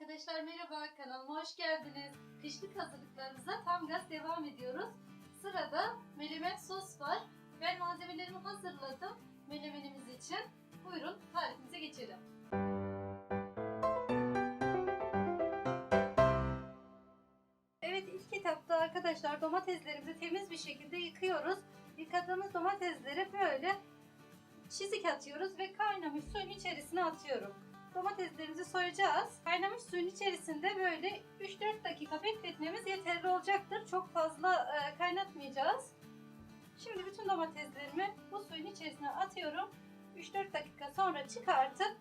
Arkadaşlar merhaba, kanalıma hoş geldiniz. Kışlık hazırlıklarımıza tam gaz devam ediyoruz. Sırada menemen sos var. Ben malzemelerimi hazırladım menemenimiz için. Buyurun tarifimize geçelim. Evet ilk etapta arkadaşlar domateslerimizi temiz bir şekilde yıkıyoruz. Yıkadığımız domatesleri böyle çizik atıyoruz ve kaynamış suyun içerisine atıyorum. Domateslerimizi soyacağız. Kaynamış suyun içerisinde böyle 3-4 dakika bekletmemiz yeterli olacaktır. Çok fazla e, kaynatmayacağız. Şimdi bütün domateslerimi bu suyun içerisine atıyorum. 3-4 dakika sonra çıkartıp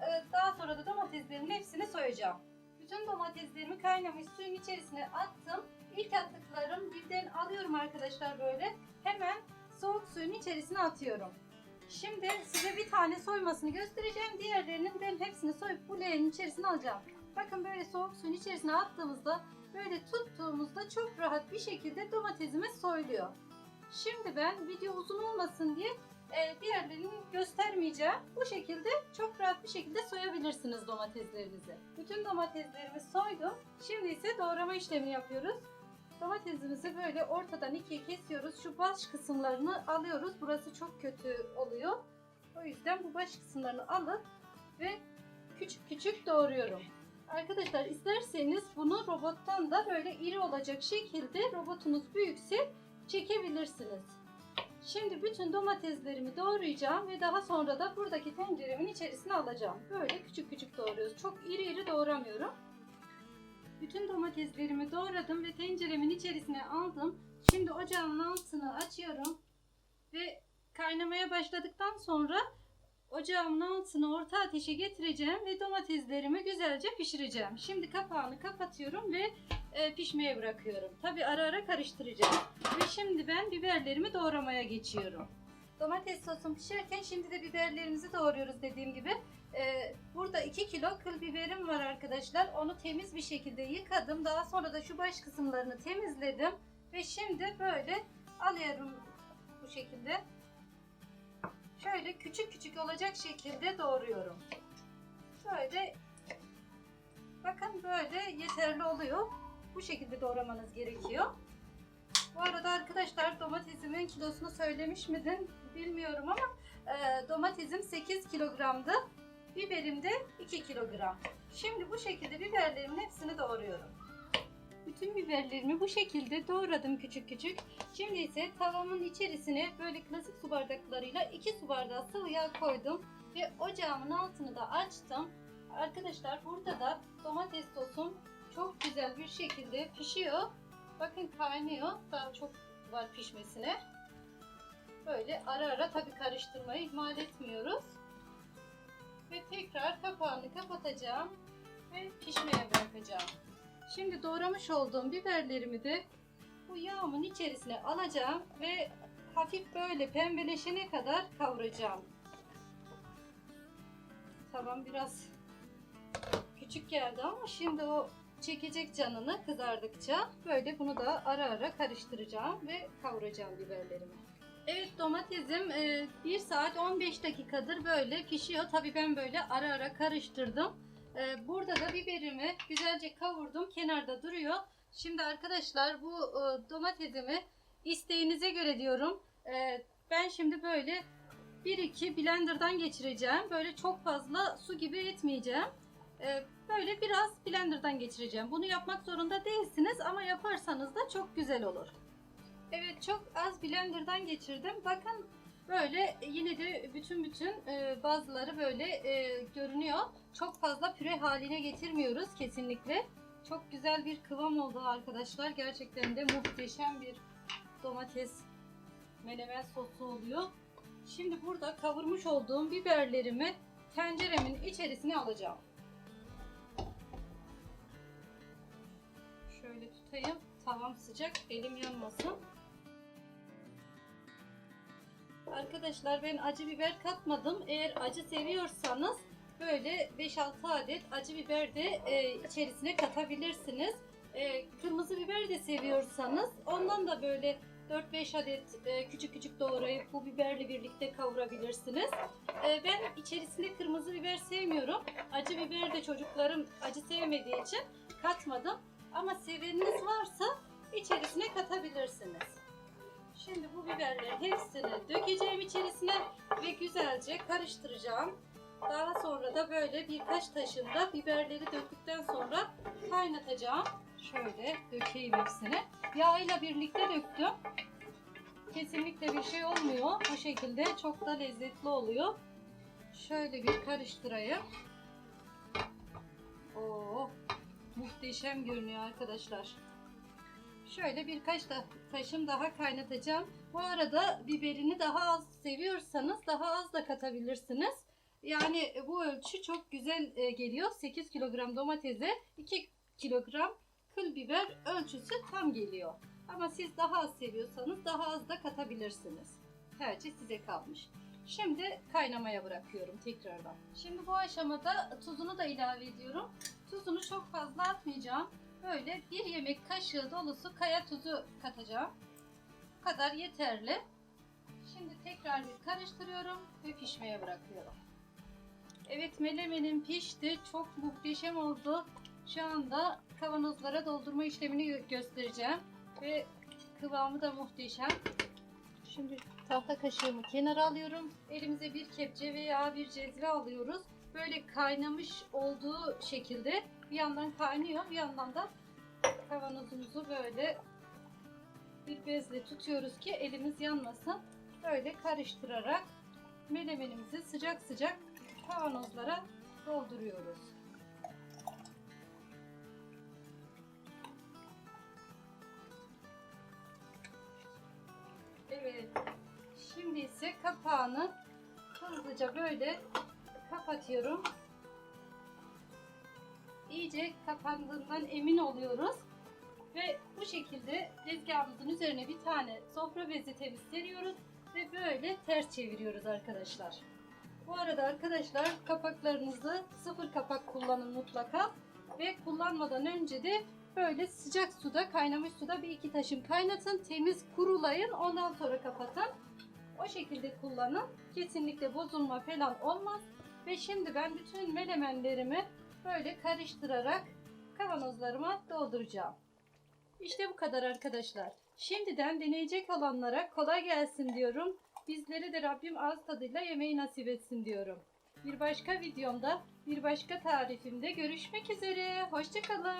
e, daha sonra da domateslerimin hepsini soyacağım. Bütün domateslerimi kaynamış suyun içerisine attım. İlk attıklarım birden alıyorum arkadaşlar böyle. Hemen soğuk suyun içerisine atıyorum. Şimdi size bir tane soymasını göstereceğim. Diğerlerinin ben hepsini soyup bu leğenin içerisine alacağım. Bakın böyle soğuk suyun içerisine attığımızda böyle tuttuğumuzda çok rahat bir şekilde domatesimiz soyuluyor. Şimdi ben video uzun olmasın diye e, diğerlerini göstermeyeceğim. Bu şekilde çok rahat bir şekilde soyabilirsiniz domateslerinizi. Bütün domateslerimi soydum. Şimdi ise doğrama işlemini yapıyoruz. Domatesimizi böyle ortadan ikiye kesiyoruz. Şu baş kısımlarını alıyoruz. Burası çok kötü oluyor. O yüzden bu baş kısımlarını alıp ve küçük küçük doğruyorum. Arkadaşlar isterseniz bunu robottan da böyle iri olacak şekilde robotunuz büyükse çekebilirsiniz. Şimdi bütün domateslerimi doğrayacağım ve daha sonra da buradaki tenceremin içerisine alacağım. Böyle küçük küçük doğruyoruz. Çok iri iri doğramıyorum. Bütün domateslerimi doğradım ve tenceremin içerisine aldım. Şimdi ocağın altını açıyorum ve kaynamaya başladıktan sonra ocağımın altını orta ateşe getireceğim ve domateslerimi güzelce pişireceğim. Şimdi kapağını kapatıyorum ve e, pişmeye bırakıyorum. Tabi ara ara karıştıracağım. Ve şimdi ben biberlerimi doğramaya geçiyorum. Domates sosum pişerken şimdi de biberlerimizi doğruyoruz dediğim gibi. Ee, burada 2 kilo kıl biberim var arkadaşlar. Onu temiz bir şekilde yıkadım. Daha sonra da şu baş kısımlarını temizledim. Ve şimdi böyle alıyorum bu şekilde. Şöyle küçük küçük olacak şekilde doğruyorum. Şöyle bakın böyle yeterli oluyor. Bu şekilde doğramanız gerekiyor. Bu arada arkadaşlar domatesimin kilosunu söylemiş miydin bilmiyorum ama e, domatesim 8 kilogramdı. Biberim de 2 kilogram. Şimdi bu şekilde biberlerimin hepsini doğruyorum. Bütün biberlerimi bu şekilde doğradım küçük küçük. Şimdi ise tavamın içerisine böyle klasik su bardaklarıyla 2 su bardağı sıvı yağ koydum. Ve ocağımın altını da açtım. Arkadaşlar burada da domates sosum çok güzel bir şekilde pişiyor. Bakın kaynıyor. Daha çok var pişmesine. Böyle ara ara tabii karıştırmayı ihmal etmiyoruz. Ve tekrar kapağını kapatacağım ve pişmeye bırakacağım. Şimdi doğramış olduğum biberlerimi de bu yağımın içerisine alacağım ve hafif böyle pembeleşene kadar kavuracağım. Tamam biraz küçük geldi ama şimdi o çekecek canını kızardıkça böyle bunu da ara ara karıştıracağım ve kavuracağım biberlerimi. Evet domatesim 1 saat 15 dakikadır böyle pişiyor. Tabi ben böyle ara ara karıştırdım. E, Burada da biberimi güzelce kavurdum. Kenarda duruyor. Şimdi arkadaşlar bu e, domatesimi isteğinize göre diyorum. E, Ben şimdi böyle 1-2 blenderdan geçireceğim. Böyle çok fazla su gibi etmeyeceğim. E, Böyle biraz blenderdan geçireceğim. Bunu yapmak zorunda değilsiniz ama yaparsanız da çok güzel olur. Evet çok az blenderdan geçirdim. Bakın böyle yine de bütün bütün e, bazıları böyle e, görünüyor. Çok fazla püre haline getirmiyoruz kesinlikle. Çok güzel bir kıvam oldu arkadaşlar. Gerçekten de muhteşem bir domates menemen sosu oluyor. Şimdi burada kavurmuş olduğum biberlerimi tenceremin içerisine alacağım. Şöyle tutayım. Tavam sıcak, elim yanmasın. Arkadaşlar ben acı biber katmadım. Eğer acı seviyorsanız böyle 5-6 adet acı biber de e, içerisine katabilirsiniz. E, kırmızı biber de seviyorsanız ondan da böyle 4-5 adet e, küçük küçük doğrayıp bu biberle birlikte kavurabilirsiniz. E, ben içerisinde kırmızı biber sevmiyorum. Acı biber de çocuklarım acı sevmediği için katmadım. Ama seveniniz varsa içerisine katabilirsiniz. Şimdi bu biberlerin hepsini dökeceğim içerisine ve güzelce karıştıracağım. Daha sonra da böyle birkaç taşında biberleri döktükten sonra kaynatacağım. Şöyle dökeyim hepsini. Yağıyla birlikte döktüm. Kesinlikle bir şey olmuyor. Bu şekilde çok da lezzetli oluyor. Şöyle bir karıştırayım. Oo, muhteşem görünüyor arkadaşlar. Şöyle birkaç da taşım daha kaynatacağım. Bu arada biberini daha az seviyorsanız daha az da katabilirsiniz. Yani bu ölçü çok güzel e, geliyor. 8 kilogram domatese 2 kilogram kıl biber ölçüsü tam geliyor. Ama siz daha az seviyorsanız daha az da katabilirsiniz. Tercih size kalmış. Şimdi kaynamaya bırakıyorum tekrardan. Şimdi bu aşamada tuzunu da ilave ediyorum. Tuzunu çok fazla atmayacağım. Böyle bir yemek kaşığı dolusu kaya tuzu katacağım. Bu kadar yeterli. Şimdi tekrar bir karıştırıyorum ve pişmeye bırakıyorum. Evet melemenim pişti. Çok muhteşem oldu. Şu anda kavanozlara doldurma işlemini gö- göstereceğim. Ve kıvamı da muhteşem. Şimdi tahta kaşığımı kenara alıyorum. Elimize bir kepçe veya bir cezve alıyoruz. Böyle kaynamış olduğu şekilde bir yandan kaynıyor bir yandan da kavanozumuzu böyle bir bezle tutuyoruz ki elimiz yanmasın. Böyle karıştırarak melemenimizi sıcak sıcak kavanozlara dolduruyoruz. Evet. Şimdi ise kapağını hızlıca böyle kapatıyorum. İyice kapandığından emin oluyoruz. Ve bu şekilde tezgahımızın üzerine bir tane sofra bezi temiz seriyoruz ve böyle ters çeviriyoruz arkadaşlar. Bu arada arkadaşlar kapaklarınızı sıfır kapak kullanın mutlaka ve kullanmadan önce de böyle sıcak suda kaynamış suda bir iki taşım kaynatın temiz kurulayın ondan sonra kapatın. O şekilde kullanın. Kesinlikle bozulma falan olmaz. Ve şimdi ben bütün melemenlerimi böyle karıştırarak kavanozlarıma dolduracağım. İşte bu kadar arkadaşlar. Şimdiden deneyecek olanlara kolay gelsin diyorum. Bizlere de Rabbim ağız tadıyla yemeği nasip etsin diyorum. Bir başka videomda, bir başka tarifimde görüşmek üzere. Hoşçakalın.